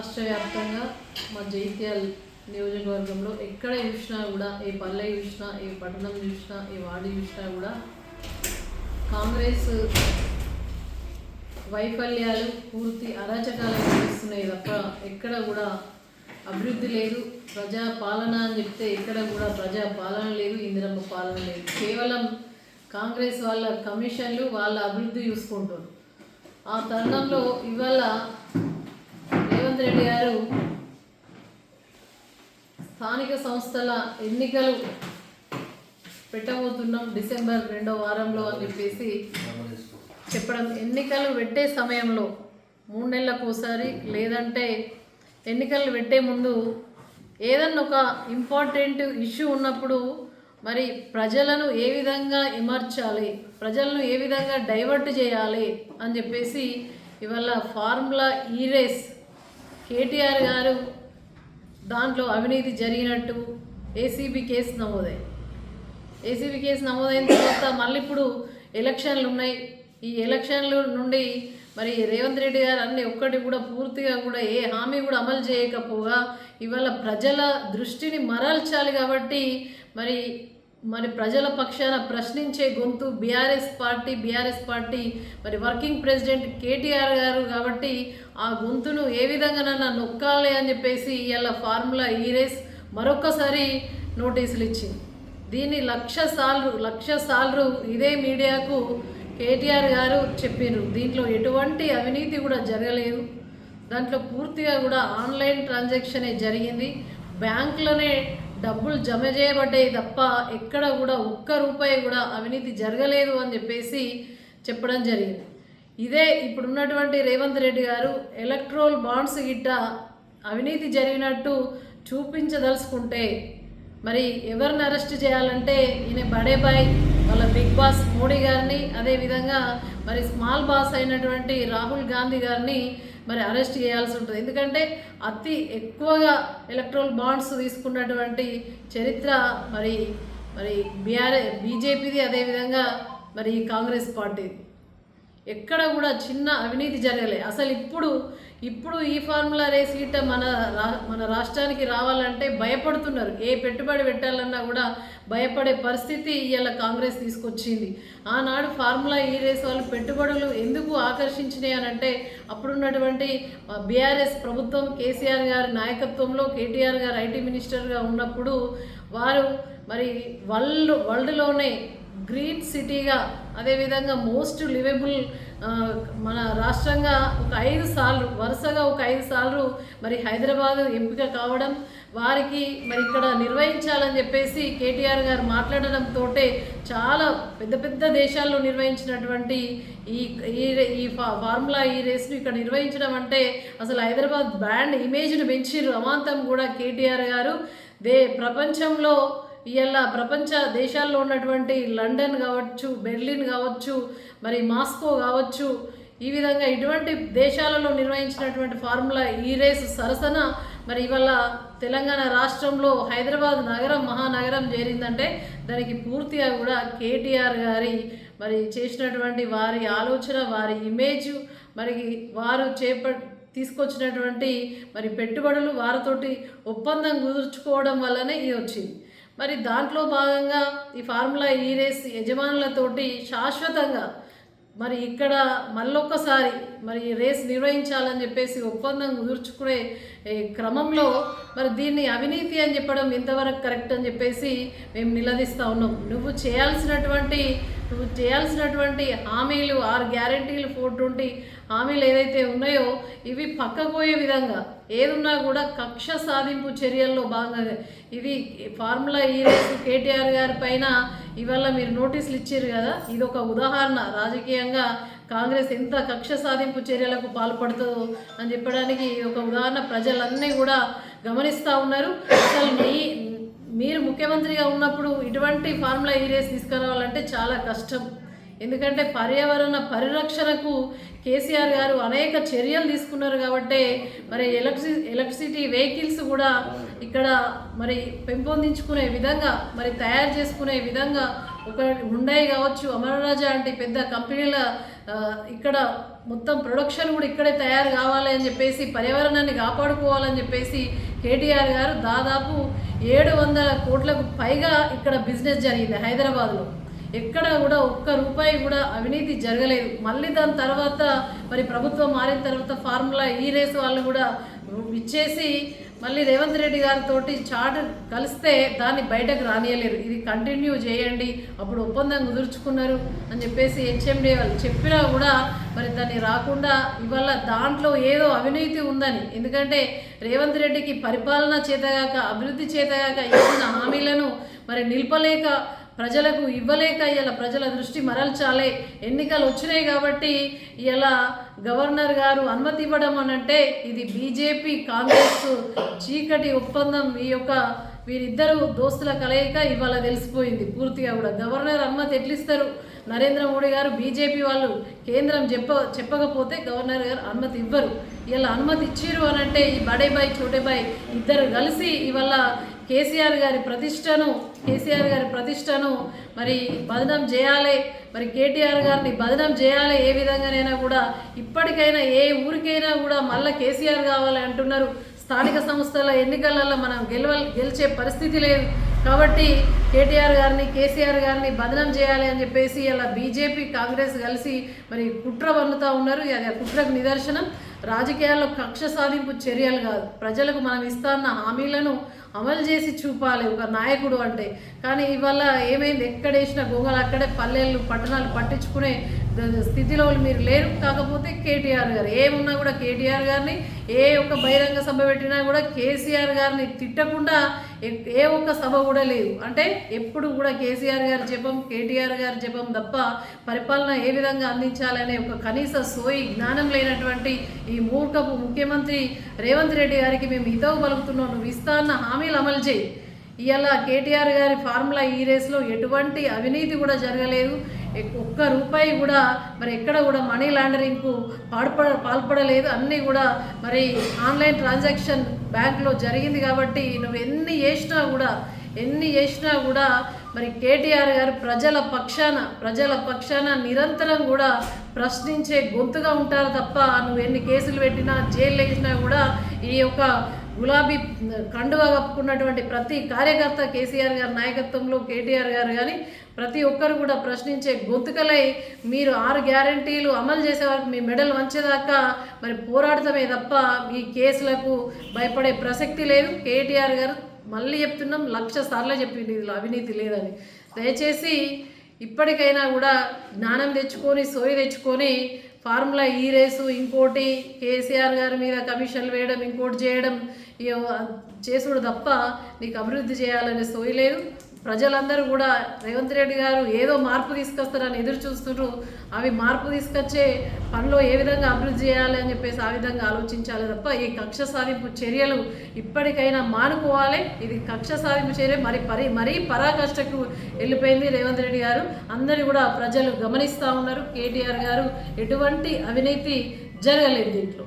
రాష్ట్ర వ్యాప్తంగా మా జైత్యాల నియోజకవర్గంలో ఎక్కడ చూసినా కూడా ఏ పల్లె చూసినా ఏ పట్టణం చూసినా ఏ వార్డు చూసినా కూడా కాంగ్రెస్ వైఫల్యాలు పూర్తి అరాచకాలు కనిపిస్తున్నాయి తప్ప ఎక్కడ కూడా అభివృద్ధి లేదు. ప్రజా పాలన అని చెప్తే ఎక్కడ కూడా ప్రజా పాలన లేదు ఇందిరమ్మ పాలన లేదు. కేవలం కాంగ్రెస్ వాళ్ళ కమిషన్లు వాళ్ళ అభివృద్ధి చూసుకుంటారు ఆ తరుణంలో ఇవాళ రేవంత్ రెడ్డి గారు స్థానిక సంస్థల ఎన్నికలు పెట్టబోతున్నాం డిసెంబర్ రెండో వారంలో అని చెప్పేసి చెప్పడం. ఎన్నికలు పెట్టే సమయంలో మూడు నెలలకోసారి లేదంటే ఎన్నికలు పెట్టే ముందు ఏదన్నా ఒక ఇంపార్టెంట్ ఇష్యూ ఉన్నప్పుడు మరి ప్రజలను ఏ విధంగా ఎమర్చాలి ప్రజలను ఏ విధంగా డైవర్ట్ చేయాలి అని చెప్పేసి ఇవాళ ఫార్ములా ఈ రేస్ కేటీఆర్ గారు దాంట్లో అవినీతి జరిగినట్టు ఏసీబీ కేసు నమోదైంది. ఏసీబీ కేసు నమోదైన తర్వాత మళ్ళీ ఇప్పుడు ఎలక్షన్లు ఉన్నాయి. ఈ ఎలక్షన్ల నుండి మరి రేవంత్ రెడ్డి గారు అన్ని ఒక్కటి కూడా పూర్తిగా కూడా ఏ హామీ కూడా అమలు చేయకపోగా ఇవాళ ప్రజల దృష్టిని మరల్చాలి కాబట్టి మరి మరి ప్రజల పక్షాన ప్రశ్నించే గొంతు బీఆర్ఎస్ పార్టీ బీఆర్ఎస్ పార్టీ మరి వర్కింగ్ ప్రెసిడెంట్ కేటీఆర్ గారు కాబట్టి ఆ గొంతును ఏ విధంగానన్నా నొక్కాలి అని చెప్పేసి ఇలా ఫార్ములా ఈ రేస్ మరొకసారి నోటీసులు ఇచ్చింది. దీన్ని లక్ష సార్లు లక్ష సార్లు ఇదే మీడియాకు కేటీఆర్ గారు చెప్పారు దీంట్లో ఎటువంటి అవినీతి కూడా జరగలేదు. దాంట్లో పూర్తిగా కూడా ఆన్లైన్ ట్రాన్సాక్షనే జరిగింది. బ్యాంకులోనే డబ్బులు జమ చేయబడ్డాయి తప్ప ఎక్కడ కూడా ఒక్క రూపాయి కూడా అవినీతి జరగలేదు అని చెప్పేసి చెప్పడం జరిగింది. ఇదే ఇప్పుడున్నటువంటి రేవంత్ రెడ్డి గారు ఎలక్ట్రోల్ బాండ్స్ గిట్ట అవినీతి జరిగినట్టు చూపించదలుచుకుంటే మరి ఎవరిని అరెస్ట్ చేయాలంటే ఈయన బడే బాయ్ వాళ్ళ బిగ్ బాస్ మోడీ గారిని అదేవిధంగా మరి స్మాల్ బాస్ అయినటువంటి రాహుల్ గాంధీ గారిని మరి అరెస్ట్ చేయాల్సి ఉంటుంది. ఎందుకంటే అతి ఎక్కువగా ఎలక్ట్రల్ బాండ్స్ తీసుకున్నటువంటి చరిత్ర మరి మరి బీఆర్ఏ బీజేపీది అదేవిధంగా మరి కాంగ్రెస్ పార్టీది. ఎక్కడ కూడా చిన్న అవినీతి జరగలే. అసలు ఇప్పుడు ఇప్పుడు ఈ ఫార్ములా రేస్ గిట్ట మన రా మన రాష్ట్రానికి రావాలంటే భయపడుతున్నారు. ఏ పెట్టుబడి పెట్టాలన్నా కూడా భయపడే పరిస్థితి ఇవాళ కాంగ్రెస్ తీసుకొచ్చింది. ఆనాడు ఫార్ములా ఈ రేస్ వాళ్ళు పెట్టుబడులు ఎందుకు ఆకర్షించినాయి అని అంటే అప్పుడున్నటువంటి బీఆర్ఎస్ ప్రభుత్వం కేసీఆర్ గారి నాయకత్వంలో కేటీఆర్ గారు ఐటీ మినిస్టర్గా ఉన్నప్పుడు వారు మరి వరల్డ్ వరల్డ్లోనే గ్రీన్ సిటీగా అదేవిధంగా మోస్ట్ లివెబుల్ మన రాష్ట్రంగా ఒక ఐదు సార్లు వరుసగా ఒక ఐదు సార్లు మరి హైదరాబాద్ ఎంపిక కావడం వారికి మరి ఇక్కడ నిర్వహించాలని చెప్పేసి కేటీఆర్ గారు మాట్లాడడంతో చాలా పెద్ద పెద్ద దేశాల్లో నిర్వహించినటువంటి ఈ ఈ ఈ ఫా- ఫార్ములా ఈ రేస్ను ఇక్కడ నిర్వహించడం అంటే అసలు హైదరాబాద్ బ్రాండ్ ఇమేజ్ను పెంచి రమాంతం కూడా కేటీఆర్ గారు. దే ప్రపంచంలో ఇవాళ ప్రపంచ దేశాల్లో ఉన్నటువంటి లండన్ కావచ్చు బెర్లిన్ కావచ్చు మరి మాస్కో కావచ్చు ఈ విధంగా ఇటువంటి దేశాలలో నిర్వహించినటువంటి ఫార్ములా ఈ రేస్ సరసన. మరి ఇవాళ తెలంగాణ రాష్ట్రంలో హైదరాబాద్ నగరం మహానగరం చేరిందంటే దానికి పూర్తిగా కూడా కేటీఆర్ గారి మరి చేసినటువంటి వారి ఆలోచన వారి ఇమేజ్ మరి వారు చేప తీసుకొచ్చినటువంటి మరి పెట్టుబడులు వారితోటి ఒప్పందం కుదుర్చుకోవడం వల్లనే ఇది వచ్చింది. మరి దాంట్లో భాగంగా ఈ ఫార్ములా ఈ రేస్ యజమానులతోటి శాశ్వతంగా మరి ఇక్కడ మళ్ళొక్కసారి మరి ఈ రేస్ నిర్వహించాలని చెప్పేసి ఒప్పందం కుదుర్చుకునే క్రమంలో మరి దీన్ని అవినీతి అని చెప్పడం ఎంతవరకు కరెక్ట్ అని చెప్పేసి మేము నిలదీస్తూ ఉన్నాం. నువ్వు చేయాల్సినటువంటి నువ్వు చేయాల్సినటువంటి హామీలు ఆరు గ్యారంటీలు ఫోర్ ట్వంటీ హామీలు ఏదైతే ఉన్నాయో ఇవి పక్కపోయే విధంగా ఏదున్నా కూడా కక్ష సాధింపు చర్యల్లో భాగంగా ఇది ఫార్ములా ఈ రేసు కేటీఆర్ గారి పైన ఇవాళ మీరు నోటీసులు ఇచ్చారు కదా ఇది ఒక ఉదాహరణ. రాజకీయంగా కాంగ్రెస్ ఎంత కక్ష సాధింపు చర్యలకు పాల్పడుతుందో అని చెప్పడానికి ఇది ఒక ఉదాహరణ. ప్రజలన్నీ కూడా గమనిస్తూ ఉన్నారు. అసలు మీ మీరు ముఖ్యమంత్రిగా ఉన్నప్పుడు ఇటువంటి ఫార్ములా ఈ రేస్ తీసుకురావాలంటే చాలా కష్టం. ఎందుకంటే పర్యావరణ పరిరక్షణకు కేసీఆర్ గారు అనేక చర్యలు తీసుకున్నారు కాబట్టి మరి ఎలక్ట్రి ఎలక్ట్రిసిటీ వెహికల్స్ కూడా ఇక్కడ మరి పెంపొందించుకునే విధంగా మరి తయారు చేసుకునే విధంగా ఒక హుండై కావచ్చు. అమరరాజా అంటే పెద్ద కంపెనీల ఇక్కడ మొత్తం ప్రొడక్షన్ కూడా ఇక్కడే తయారు కావాలి అని చెప్పేసి పర్యావరణాన్ని కాపాడుకోవాలని చెప్పేసి కేటీఆర్ గారు దాదాపు ఏడు వందల కోట్లకు పైగా ఇక్కడ బిజినెస్ జరిగింది హైదరాబాద్లో. ఎక్కడ కూడా ఒక్క రూపాయి కూడా అవినీతి జరగలేదు. మళ్ళీ దాని తర్వాత మరి ప్రభుత్వం మారిన తర్వాత ఫార్ములా ఈ రేస్ వాళ్ళు కూడా ఇచ్చేసి మళ్ళీ రేవంత్ రెడ్డి గారితో చాట్ కలిస్తే దాన్ని బయటకు రానియలేరు. ఇది కంటిన్యూ చేయండి అప్పుడు ఒప్పందం కుదుర్చుకున్నారు అని చెప్పేసి హెచ్ఎండి వాళ్ళు చెప్పినా కూడా మరి దాన్ని రాకుండా ఇవాళ దాంట్లో ఏదో అవినీతి ఉందని. ఎందుకంటే రేవంత్ రెడ్డికి పరిపాలన చేతగాక అభివృద్ధి చేతగాక ఇచ్చిన హామీలను మరి నిలపలేక ప్రజలకు ఇవ్వలేక ఇలా ప్రజల దృష్టి మరల్చాలే. ఎన్నికలు వచ్చినాయి కాబట్టి ఇలా గవర్నర్ గారు అనుమతి ఇవ్వడం అని అంటే ఇది బీజేపీ కాంగ్రెస్ చీకటి ఒప్పందం. ఈ యొక్క వీరిద్దరు దోస్తుల కలయిక ఇవాళ తెలిసిపోయింది. పూర్తిగా కూడా గవర్నర్ అనుమతి ఎట్లిస్తారు? నరేంద్ర మోడీ గారు బీజేపీ వాళ్ళు కేంద్రం చెప్ప చెప్పకపోతే గవర్నర్ గారు అనుమతి ఇవ్వరు. ఇలా అనుమతి ఇచ్చిరు అని అంటే ఈ బడేబాయ్ చోటేబాయ్ ఇద్దరు కలిసి ఇవాళ కేసీఆర్ గారి ప్రతిష్టను కేసీఆర్ గారి ప్రతిష్టను మరి బదనం చేయాలి. మరి కేటీఆర్ గారిని బదనం చేయాలి ఏ విధంగానైనా కూడా ఇప్పటికైనా ఏ ఊరికైనా కూడా మళ్ళీ కేసీఆర్ కావాలి అంటున్నారు. స్థానిక సంస్థల ఎన్నికలలో మనం గెలవ గెలిచే పరిస్థితి లేదు. కాబట్టి కేటీఆర్ గారిని కేసీఆర్ గారిని బదనం చేయాలి అని చెప్పేసి ఇలా బీజేపీ కాంగ్రెస్ కలిసి మరి కుట్ర పన్నుతూ ఉన్నారు. అది ఆ కుట్రకు నిదర్శనం. రాజకీయాల్లో కక్ష సాధింపు చర్యలు కాదు. ప్రజలకు మనం ఇస్తాన్న హామీలను అమలు చేసి చూపాలి ఒక నాయకుడు అంటే. కానీ ఇవాళ ఏమైంది? ఎక్కడ వేసిన గొంగలు అక్కడే పల్లెలు పట్టణాలు పట్టించుకునే స్థితిలో మీరు లేరు. కాకపోతే కేటీఆర్ గారు ఏమున్నా కూడా కేటీఆర్ గారిని ఏ ఒక్క బహిరంగ సభ పెట్టినా కూడా కేసీఆర్ గారిని తిట్టకుండా ఏ- ఒక్క సభ కూడా లేదు. అంటే ఎప్పుడు కూడా కేసీఆర్ గారి జపం కేటీఆర్ గారి జపం తప్ప పరిపాలన ఏ విధంగా అందించాలనే ఒక కనీస సోయి జ్ఞానం లేనటువంటి ఈ మూర్ఖపు ముఖ్యమంత్రి రేవంత్ రెడ్డి గారికి మేము హితవు పలుకుతున్నాం. నువ్వు ఇస్తా అన్న హామీలు అమలు చేయి. ఇవాళ కేటీఆర్ గారి ఫార్ములా ఈ రేస్లో ఎటువంటి అవినీతి కూడా జరగలేదు. ఒక్క రూపాయి కూడా మరి ఎక్కడ కూడా మనీ లాండరింగ్కు పాల్పడ పాల్పడలేదు. అన్నీ కూడా మరి ఆన్లైన్ ట్రాన్సాక్షన్ బ్యాంక్లో జరిగింది కాబట్టి నువ్వు ఎన్ని చేసినా కూడా ఎన్ని చేసినా కూడా మరి కేటీఆర్ గారు ప్రజల పక్షాన ప్రజల పక్షాన నిరంతరం కూడా ప్రశ్నించే గొంతుగా ఉంటారు తప్ప నువ్వు ఎన్ని కేసులు పెట్టినా జైలు వేసినా కూడా ఈ యొక్క గులాబీ కండువా కప్పుకున్నటువంటి ప్రతి కార్యకర్త కేసీఆర్ గారి నాయకత్వంలో కేటీఆర్ గారు కానీ ప్రతి ఒక్కరు కూడా ప్రశ్నించే గొంతుకలై మీరు ఆరు గ్యారంటీలు అమలు చేసే వరకు మీ మెడల్ వంచేదాకా మరి పోరాడటమే తప్ప ఈ కేసులకు భయపడే ప్రసక్తి లేదు. కేటీఆర్ గారు మళ్ళీ చెప్తున్నాం లక్ష సార్లు చెప్పింది ఇందులో అవినీతి లేదని. దయచేసి ఇప్పటికైనా కూడా జ్ఞానం తెచ్చుకొని సోయి తెచ్చుకొని ఫార్ములా ఈ రేసు ఇంకోటి కేసీఆర్ గారి మీద కమిషన్లు వేయడం ఇంకోటి చేయడం చేసుడు తప్ప నీకు అభివృద్ధి చేయాలనే సోయి లేదు. ప్రజలందరూ కూడా రేవంత్ రెడ్డి గారు ఏదో మార్పు తీసుకొస్తారని ఎదురు చూస్తున్నారు. అవి మార్పు తీసుకొచ్చే పనిలో ఏ విధంగా అభివృద్ధి చేయాలి అని చెప్పేసి ఆ విధంగా ఆలోచించాలి తప్ప ఈ కక్ష సాధింపు చర్యలు ఇప్పటికైనా మానుకోవాలి. ఇది కక్ష సాధింపు చర్య. మరి పరి మరీ పరాకష్టకు వెళ్ళిపోయింది రేవంత్ రెడ్డి గారు. అందరూ కూడా ప్రజలు గమనిస్తూ ఉన్నారు. కేటీఆర్ గారు ఎటువంటి అవినీతి జరగలేదు దీంట్లో.